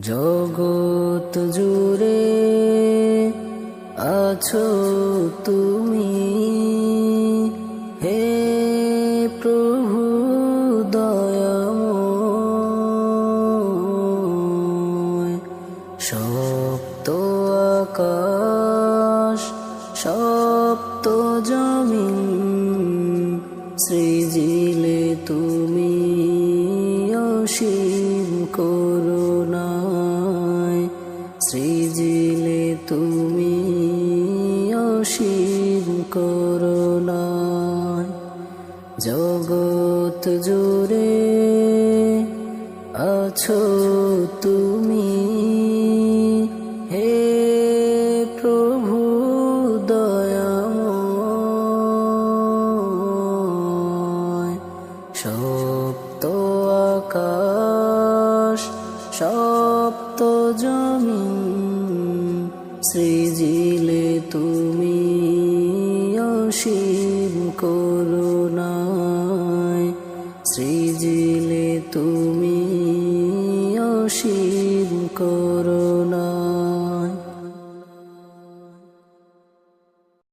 জগৎ জুড়ে আছো তুমি। হে প্রভু দয়াময় সপ্ত আকাশ সপ্ত জমিন সৃজিলে তুমি অসীম। করুণায় সৃজিলে তুমি অসীম করুণায়। জগৎ জুড়ে আছো তুমি। হে প্রভু জমিন সৃজিলে তুমি অসীম করুণায়। সৃজিলে তুমি অসীম করুণায়।